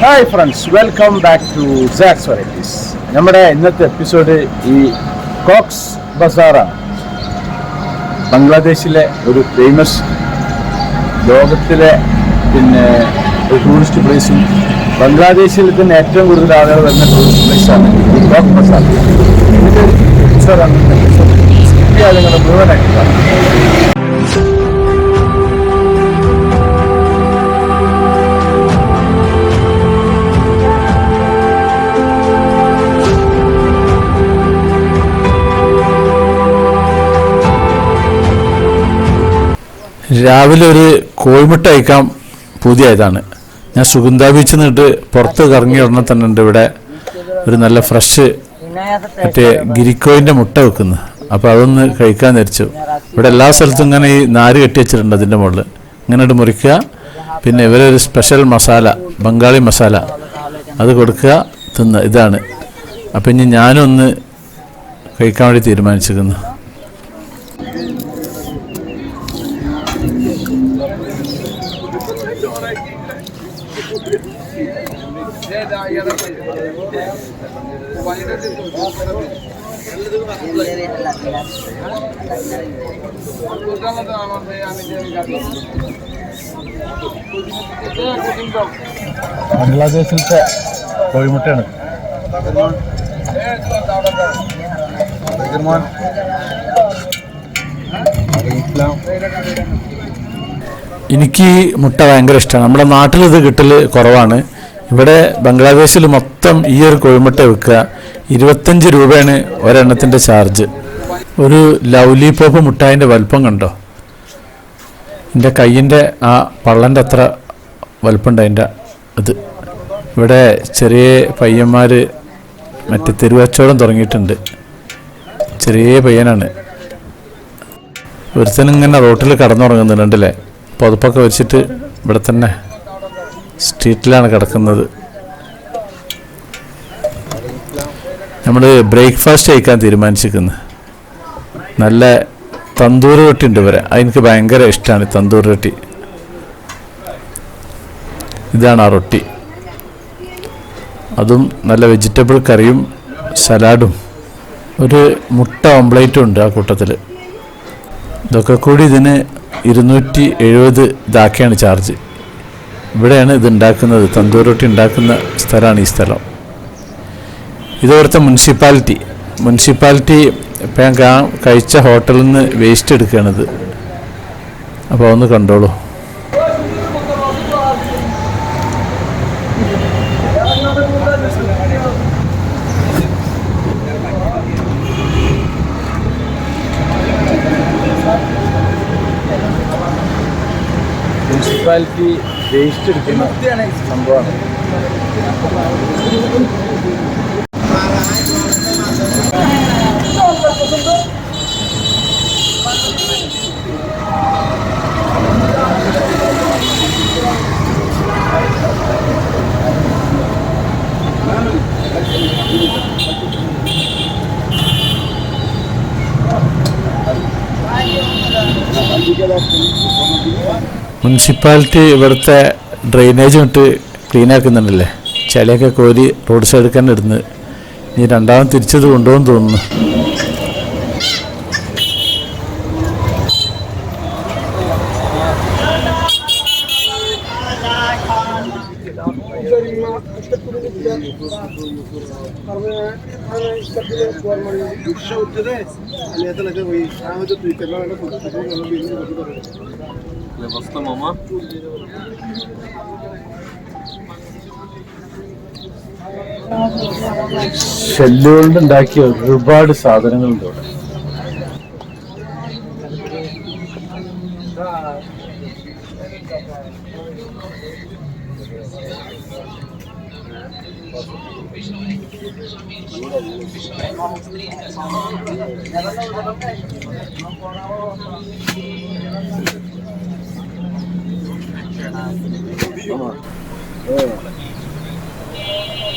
Hi friends welcome back to Saks varieties നമ്മുടെ ഇന്നത്തെ episode ഈ കോക്സ് ബസാറാണ് ബംഗ്ലാദേശിലെ ഒരു ഫേമസ് ലോകത്തിലെ പിന്നെ ഒരു ടൂറിസ്റ്റ് പ്ലേസും ബംഗ്ലാദേശിൽ തന്നെ ഏറ്റവും കൂടുതൽ ആളുകൾ വരുന്ന ടൂറിസ്റ്റ് പ്ലേസാണ് ഈ കോക്സ് ബസാർ ഇതിന്റെ എപ്പിസോഡാണ് സ്കിപ്പ് ചെയ്യാതെ നിങ്ങൾ മുഴുവനായിട്ട് കാണും രാവിലെ ഒരു കോഴിമുട്ട കഴിക്കാൻ പുതിയതാണ് ഞാൻ സുഗന്ധ ബീച്ച് നിന്നിട്ട് പുറത്ത് കറങ്ങി ഉടനെ തന്നെ ഉണ്ട് ഇവിടെ ഒരു നല്ല ഫ്രഷ് മറ്റേ ഗിരിക്കോയിന്റെ മുട്ട വെക്കുന്നു. അപ്പോൾ അതൊന്ന് കഴിക്കാൻ ധരിച്ചു ഇവിടെ എല്ലാ സ്ഥലത്തും ഇങ്ങനെ ഈ നാര് കെട്ടി വെച്ചിട്ടുണ്ട് അതിന്റെ മുകളിൽ. ഇങ്ങനെ മുറിക്കുക. പിന്നെ ഇവരൊരു സ്പെഷ്യൽ മസാല ബംഗാളി മസാല അത് കൊടുക്കുക തിന്ന. ഇതാണ്. അപ്പം ഇനി ഞാനൊന്ന് കഴിക്കാൻ വേണ്ടി തീരുമാനിച്ചിരിക്കുന്നു. ബംഗ്ലാദേശിലത്തെ കോഴിമുട്ടയാണ് എനിക്ക് മുട്ട ഭയങ്കര ഇഷ്ടമാണ് നമ്മുടെ നാട്ടിൽ ഇത് കിട്ടൽ കുറവാണ്. ഇവിടെ ബംഗ്ലാദേശിൽ മൊത്തം ഈ ഒരു കോഴിമുട്ട വിൽക്കുക. ഇരുപത്തഞ്ച് രൂപയാണ് ഒരെണ്ണത്തിന്റെ ചാർജ്. ഒരു ലൗലി പോപ്പ് മുട്ടായിന്റെ വലുപ്പം കണ്ടോ? എന്റെ കയ്യിന്റെ ആ പള്ളന്റെ അത്ര വലുപ്പമുണ്ട് അതിന്റെ ഇത്. ഇവിടെ ചെറിയ പയ്യന്മാർ മറ്റേ തെരുവച്ചോടം തുടങ്ങിയിട്ടുണ്ട്. ചെറിയ പയ്യനാണ്. ഒരുത്തനിങ്ങനെ റോട്ടിൽ കടന്നുറങ്ങുന്നുണ്ടല്ലേ പുതപ്പൊക്കെ വെച്ചിട്ട് ഇവിടെ തന്നെ സ്ട്രീറ്റിലാണ് കിടക്കുന്നത്. നമ്മൾ ബ്രേക്ക്ഫാസ്റ്റ് കഴിക്കാൻ തീരുമാനിച്ചിരിക്കുന്നു. നല്ല തന്തൂർ റൊട്ടി ഉണ്ട് ഇവരെ. അതെനിക്ക് ഭയങ്കര ഇഷ്ടമാണ് തന്തൂർ റൊട്ടി. ഇതാണ് ആ റൊട്ടി. അതും നല്ല വെജിറ്റബിൾ കറിയും സലാഡും. ഒരു മുട്ട ഓംപ്ലേറ്റും ഉണ്ട് ആ കൂട്ടത്തിൽ ഇതൊക്കെ കൂടി ഇതിന് ഇരുന്നൂറ്റി എഴുപത് ഇതാക്കിയാണ് ചാർജ്. ഇവിടെയാണ് ഇത് ഉണ്ടാക്കുന്നത്. തന്തൂർ റൊട്ടി ഉണ്ടാക്കുന്ന സ്ഥലമാണ് ഈ സ്ഥലം. ഇത് മുനിസിപ്പാലിറ്റി. മുനിസിപ്പാലിറ്റി ഇപ്പം കഴിച്ച ഹോട്ടലിൽ നിന്ന് വേസ്റ്റ് എടുക്കുകയാണിത്. അപ്പോൾ ഒന്ന് കണ്ടോളൂ. മുനിസിപ്പാലിറ്റി വേസ്റ്റ് എടുക്കുന്ന സംഭവമാണ്. മുനിസിപ്പാലിറ്റി ഇവിടുത്തെ ഡ്രെയിനേജ് ഇട്ട് ക്ലീൻ ആക്കുന്നുണ്ടല്ലേ? ചളിയൊക്കെ കോരി റോഡ് സൈഡിൽ തന്നെ ഇടുന്നത്. ഇനി രണ്ടാമത് തിരിച്ചത് കൊണ്ടുപോകും തോന്നുന്നു. ഷെല്ലുകൊണ്ട് ഉണ്ടാക്കിയ ഒരുപാട് സാധനങ്ങളുണ്ട് ഇവിടെ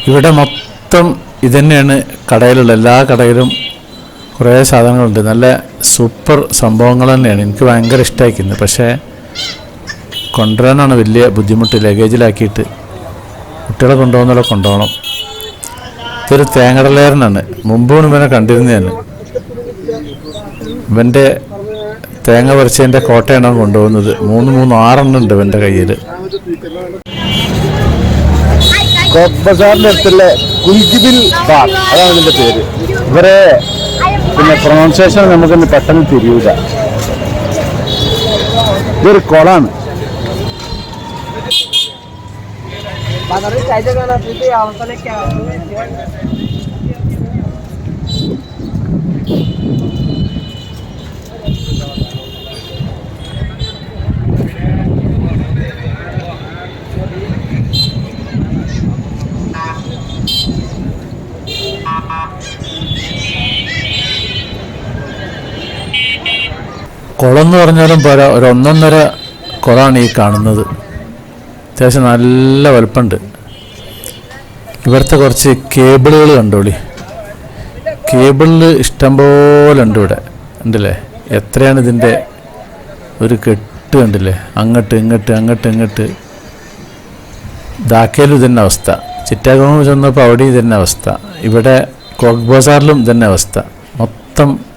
ഇവിടെ മൊത്തം തന്നെയാണ് കടയിലുള്ള എല്ലാ കടയിലും കുറേ സാധനങ്ങളുണ്ട്. നല്ല സൂപ്പർ സംഭവങ്ങൾ തന്നെയാണ്. എനിക്ക് ഭയങ്കര ഇഷ്ടമായിരിക്കുന്നത് പക്ഷേ കൊണ്ടുവരാനാണ് വലിയ ബുദ്ധിമുട്ട്. ലഗേജിലാക്കിയിട്ട് കുട്ടികളെ കൊണ്ടുപോകുന്നവരെ കൊണ്ടുപോകണം ഇതൊരു തേങ്ങടലേരനാണ് മുമ്പും ഇവനെ കണ്ടിരുന്നതാണ്. ഇവന്റെ തേങ്ങ പറിച്ചതിന്റെ കോട്ടയാണ് കൊണ്ടുപോകുന്നത്. മൂന്ന് മൂന്ന് ആറെണ്ണം ഉണ്ട് എന്റെ കയ്യിൽ ബസാറിന്റെ അതാണ് ഇതിന്റെ പേര്. ഇവരെ പിന്നെ പ്രൊണൗൺസിയേഷൻ നമുക്കൊന്ന് പെട്ടെന്ന് തിരിയൂല. ഇതൊരു കൊളാണ്. അവസാനൊക്കെ കുളം എന്ന് പറഞ്ഞാലും പോരാ. ഒരു ഒന്നൊന്നര കുളമാണ് ഈ കാണുന്നത്. അത്യാവശ്യം നല്ല വലുപ്പമുണ്ട്. ഇവിടുത്തെ കുറച്ച് കേബിളുകൾ കണ്ടോളി കേബിളിൽ ഇഷ്ടംപോലെ ഉണ്ട് ഇവിടെ. ഉണ്ടല്ലേ? എത്രയാണ് ഇതിന്റെ ഒരു കെട്ട് കണ്ടില്ലേ? അങ്ങോട്ട് ഇങ്ങോട്ട് അങ്ങോട്ട് ഇങ്ങോട്ട്. ധാക്കയിലും ഇതന്നെ അവസ്ഥ. ചിറ്റാഗോങ് ചെന്നപ്പോൾ അവിടെയും ഇതന്നെ അവസ്ഥ. ഇവിടെ കോക്ക് ബസാറിലും ഇതന്നെ അവസ്ഥ. മൊത്തം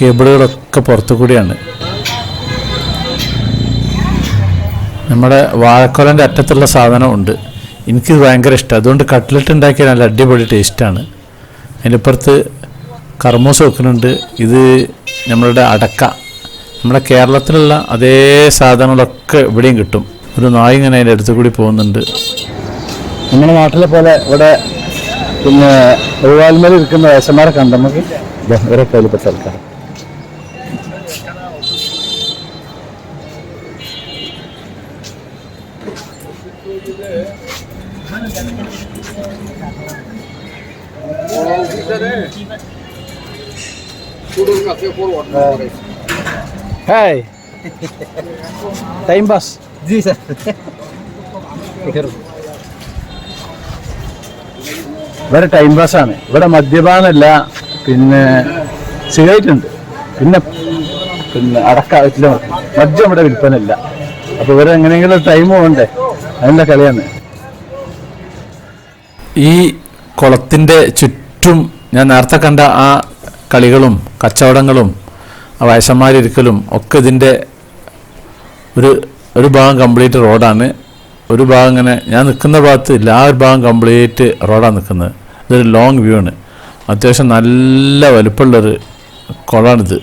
കേബിളുകളൊക്കെ പുറത്തു കൂടിയാണ് നമ്മുടെ വാഴക്കൊലന്റെ അറ്റത്തുള്ള സാധനം ഉണ്ട് എനിക്കിത് ഭയങ്കര ഇഷ്ടം. അതുകൊണ്ട് കട്ട്ലറ്റ് ഉണ്ടാക്കിയ നല്ല അടിപൊളി ടേസ്റ്റാണ്. അതിനപ്പുറത്ത് കർമ്മൂസ് വെക്കുന്നുണ്ട്. ഇത് നമ്മളുടെ അടക്ക. നമ്മുടെ കേരളത്തിലുള്ള അതേ സാധനങ്ങളൊക്കെ ഇവിടെയും കിട്ടും. ഒരു നായ ഇങ്ങനെ അതിന്റെ അടുത്ത് കൂടി പോകുന്നുണ്ട്. നമ്മുടെ നാട്ടിലെ പോലെ ഇവിടെ പിന്നെ ഒഴിവാൽമേൽ ഇരിക്കുന്ന വേഷന്മാരെ കണ്ട നമുക്ക്? കയ്യിൽപ്പെട്ട ആൾക്കാർ ഹായ് ടൈം പാസ് জি স্যার ഇവിടെ ടൈം പാസ് ആണ് ഇവിടെ മദ്യപാനല്ല പിന്നെ സിഗരറ്റ് ഉണ്ട് പിന്നെ പിന്നെ അടക്ക ഇല്ല മദ്യം ഇവിടെ വിൽപ്പനയില്ല അപ്പൊ ഇവരെ എങ്ങനെയെങ്കിലും ടൈം പോകണ്ടേ അതിന്റെ കളിയാണ് ഈ കുളത്തിൻ്റെ ചുറ്റും ഞാൻ നേരത്തെ കണ്ട ആ കളികളും കച്ചവടങ്ങളും ആ വയസ്സന്മാരിരിക്കലും ഒക്കെ ഇതിന്റെ ഒരു ഒരു ഭാഗം കംപ്ലീറ്റ് റോഡാണ് ഒരു ഭാഗം ഇങ്ങനെ ഞാൻ നിൽക്കുന്ന ഭാഗത്ത് എല്ലാ ഒരു ഭാഗം കംപ്ലീറ്റ് റോഡാണ് നിൽക്കുന്നത്. ഇതൊരു ലോങ് വ്യൂ ആണ്. അത്യാവശ്യം നല്ല വലുപ്പമുള്ളൊരു കുളമാണിത്.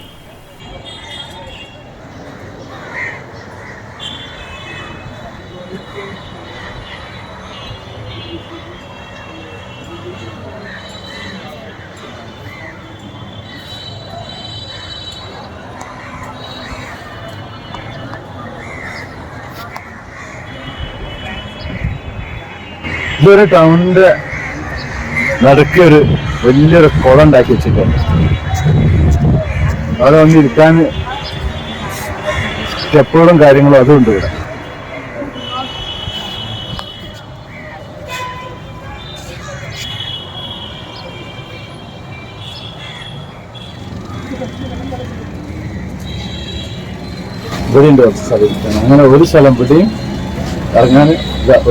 ഇതൊരു ടൗണിന്റെ നടുക്ക് ഒരു വലിയൊരു കുളം ഉണ്ടാക്കി വെച്ചിട്ടുണ്ട് അവിടെ വന്ന് ഇരിക്കാൻ സ്റ്റെപ്പുകളും കാര്യങ്ങളും അതും ഉണ്ട് ഇവിടെ. ഇവിടെ ഉണ്ട് സ്ഥലം. അങ്ങനെ ഒരു സ്ഥലം ഇവിടെയും ഇറങ്ങാൻ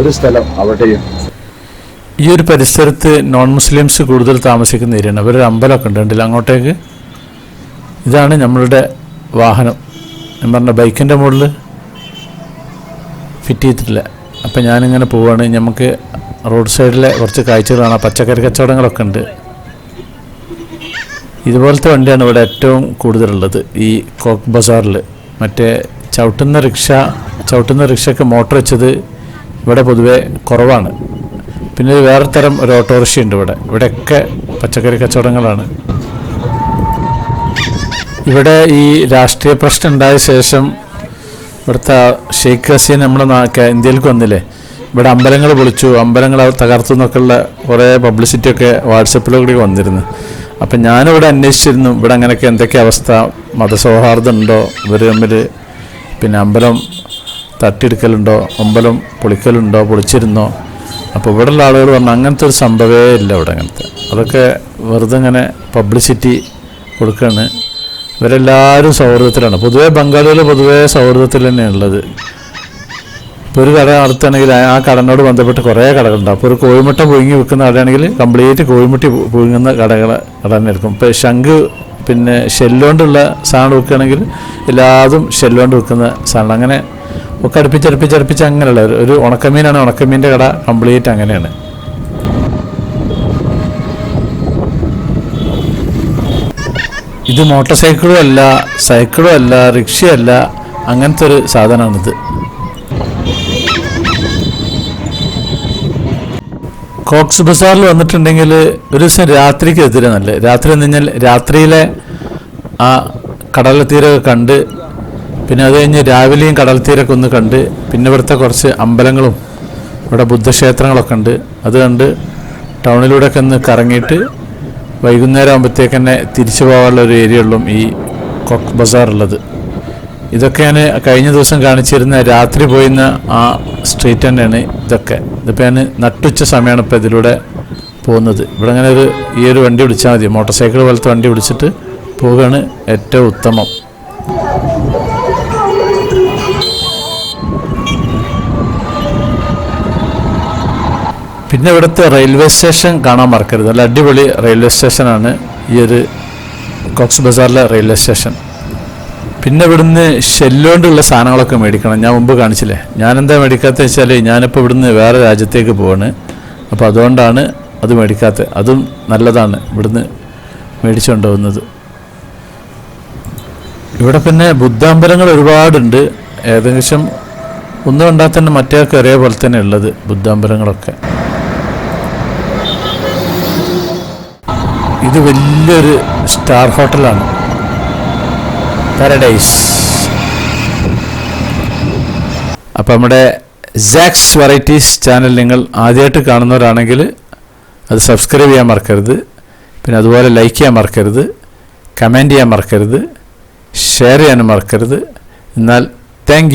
ഒരു സ്ഥലം അവിടെയും. ഈ ഒരു പരിസരത്ത് നോൺ മുസ്ലിംസ് കൂടുതൽ താമസിക്കുന്ന ഏരിയയാണ്. അവരൊരു അമ്പലമൊക്കെ ഉണ്ട്. അങ്ങോട്ടേക്ക്? ഇതാണ് നമ്മളുടെ വാഹനം. ഞാൻ പറഞ്ഞ ബൈക്കിന്റെ മുകളിൽ ഫിറ്റ് ചെയ്തിട്ടില്ല. അപ്പം ഞാനിങ്ങനെ പോവുകയാണ് നമുക്ക് റോഡ് സൈഡിലെ കുറച്ച് കാഴ്ചകളാണ് പച്ചക്കറി കച്ചവടങ്ങളൊക്കെ ഉണ്ട്. ഇതുപോലത്തെ വണ്ടിയാണ് ഇവിടെ ഏറ്റവും കൂടുതലുള്ളത്. ഈ കോക്ക് ബസാറിൽ. മറ്റേ ചവിട്ടുന്ന റിക്ഷ ചവിട്ടുന്ന റിക്ഷയ്ക്ക് മോട്ടർ വെച്ചത് ഇവിടെ പൊതുവേ കുറവാണ്. പിന്നെ വേറെ തരം ഒരു ഓട്ടോറിക്ഷ ഉണ്ട് ഇവിടെ. ഇവിടെയൊക്കെ പച്ചക്കറി കച്ചവടങ്ങളാണ്. ഇവിടെ ഈ രാഷ്ട്രീയ പ്രശ്നം ഉണ്ടായ ശേഷം ഇവിടുത്തെ ഷെയ്ഖ് ഹസീൻ നമ്മുടെ ഇന്ത്യയിലേക്ക് വന്നില്ലേ? ഇവിടെ അമ്പലങ്ങൾ പൊളിച്ചു. അമ്പലങ്ങൾ തകർത്തു എന്നൊക്കെയുള്ള കുറേ പബ്ലിസിറ്റി ഒക്കെ വാട്സപ്പിലൂടെ വന്നിരുന്നു. അപ്പം ഞാനിവിടെ അന്വേഷിച്ചിരുന്നു ഇവിടെ അങ്ങനെയൊക്കെ എന്തൊക്കെ അവസ്ഥ? മതസൗഹാർദ്ദം ഉണ്ടോ? ഇവർ തമ്മിൽ പിന്നെ അമ്പലം തട്ടിയെടുക്കലുണ്ടോ? അമ്പലം പൊളിക്കലുണ്ടോ? പൊളിച്ചിരുന്നോ? അപ്പോൾ ഇവിടെയുള്ള ആളുകൾ പറഞ്ഞു അങ്ങനത്തെ ഒരു സംഭവമേ ഇല്ല ഇവിടെ അങ്ങനത്തെ. അതൊക്കെ വെറുതെ ഇങ്ങനെ പബ്ലിസിറ്റി കൊടുക്കുകയാണ് ഇവരെല്ലാവരും സൗഹൃദത്തിലാണ്. പൊതുവേ ബംഗാളികൾ പൊതുവേ സൗഹൃദത്തിൽ തന്നെയാണ് ഉള്ളത്. ഇപ്പോൾ ഒരു കട നടത്തുകയാണെങ്കിൽ ആ- കടനോട് ബന്ധപ്പെട്ട് കുറേ കടകളുണ്ട്. അപ്പോൾ ഒരു കോഴിമുട്ട പുഴുങ്ങി വിൽക്കുന്ന കടയാണെങ്കിൽ കംപ്ലീറ്റ് കോഴിമുട്ടി പുഴുങ്ങുന്ന കടകൾ കട തന്നെ എടുക്കും ഇപ്പോൾ ശംഖ് പിന്നെ ഷെല്ലോണ്ടുള്ള സാധനം വിൽക്കുകയാണെങ്കിൽ എല്ലാതും ഷെല്ലുകൊണ്ട് വിൽക്കുന്ന സാധനം അങ്ങനെ ഒക്കെ അടുപ്പിച്ച് അടുപ്പിച്ച് അടുപ്പിച്ച് അങ്ങനെയുള്ള ഒരു- ഉണക്കമീനാണ് ഉണക്കമീന്റെ കട കംപ്ലീറ്റ് അങ്ങനെയാണ്. ഇത് മോട്ടോർ സൈക്കിളും അല്ല സൈക്കിളും അല്ല റിക്ഷയല്ല അങ്ങനത്തെ ഒരു സാധനമാണിത് കോക്സ് ബസാറിൽ വന്നിട്ടുണ്ടെങ്കിൽ ഒരു ദിവസം രാത്രിക്ക് എത്തില്ല നല്ല രാത്രി എന്ന് കഴിഞ്ഞാൽ രാത്രിയിലെ ആ കടൽ തീരമൊക്കെ കണ്ട് പിന്നെ അത് കഴിഞ്ഞ് രാവിലെയും കടൽ തീരൊക്കെ ഒന്ന് കണ്ട് പിന്നെ ഇവിടുത്തെ കുറച്ച് അമ്പലങ്ങളും ഇവിടെ ബുദ്ധക്ഷേത്രങ്ങളൊക്കെ ഉണ്ട്. അത് കണ്ട് ടൗണിലൂടെ ഒക്കെ ഒന്ന് കറങ്ങിയിട്ട് വൈകുന്നേരം ആകുമ്പോഴത്തേക്ക് തന്നെ തിരിച്ചു പോകാനുള്ള ഒരു ഏരിയ ഉള്ളും ഈ കൊക്ക് ബസാർ ഉള്ളത്. ഇതൊക്കെയാണ് കഴിഞ്ഞ ദിവസം കാണിച്ചിരുന്ന രാത്രി പോയിരുന്ന ആ സ്ട്രീറ്റ് തന്നെയാണ് ഇതൊക്കെ. ഇതിപ്പോൾ ഞാൻ നട്ടുച്ച സമയമാണ് ഇപ്പോൾ ഇതിലൂടെ പോകുന്നത്. ഇവിടെ അങ്ങനെ ഒരു ഈ ഒരു വണ്ടി വിളിച്ചാൽ മതി. മോട്ടോർ സൈക്കിൾ പോലത്തെ വണ്ടി വിളിച്ചിട്ട് പോവുകയാണ് ഏറ്റവും ഉത്തമം. പിന്നെ ഇവിടുത്തെ റെയിൽവേ സ്റ്റേഷൻ കാണാൻ മറക്കരുത്. നല്ല അടിപൊളി റെയിൽവേ സ്റ്റേഷനാണ് ഈ ഒരു കോക്സ് ബസാറിലെ റെയിൽവേ സ്റ്റേഷൻ പിന്നെ ഇവിടുന്ന് ഷെല്ലോണ്ടുള്ള സാധനങ്ങളൊക്കെ മേടിക്കണം. ഞാൻ മുമ്പ് കാണിച്ചില്ലേ? ഞാനെന്താ മേടിക്കാത്ത വെച്ചാൽ ഞാനിപ്പോൾ ഇവിടുന്ന് വേറെ രാജ്യത്തേക്ക് പോവാണ്. അപ്പോൾ അതുകൊണ്ടാണ് അത് മേടിക്കാത്തത്. അതും നല്ലതാണ് ഇവിടുന്ന് മേടിച്ചുകൊണ്ടുപോകുന്നത് ഇവിടെ പിന്നെ ബുദ്ധാമ്പലങ്ങൾ ഒരുപാടുണ്ട്. ഏകദേശം ഒന്നും ഉണ്ടാകത്തന്നെ തന്നെ മറ്റേക്ക് ഒരേപോലെ തന്നെ ഉള്ളത് ബുദ്ധാമ്പലങ്ങളൊക്കെ ഇത് വലിയൊരു സ്റ്റാർ ഹോട്ടലാണ്. പാരഡൈസ് അപ്പം നമ്മുടെ ജാക്സ് വെറൈറ്റീസ് ചാനൽ നിങ്ങൾ ആദ്യമായിട്ട് കാണുന്നവരാണെങ്കിൽ അത് സബ്സ്ക്രൈബ് ചെയ്യാൻ മറക്കരുത്. പിന്നെ അതുപോലെ ലൈക്ക് ചെയ്യാൻ മറക്കരുത്. കമന്റ് ചെയ്യാൻ മറക്കരുത്. ഷെയർ ചെയ്യാനും മറക്കരുത്. എന്നാൽ താങ്ക്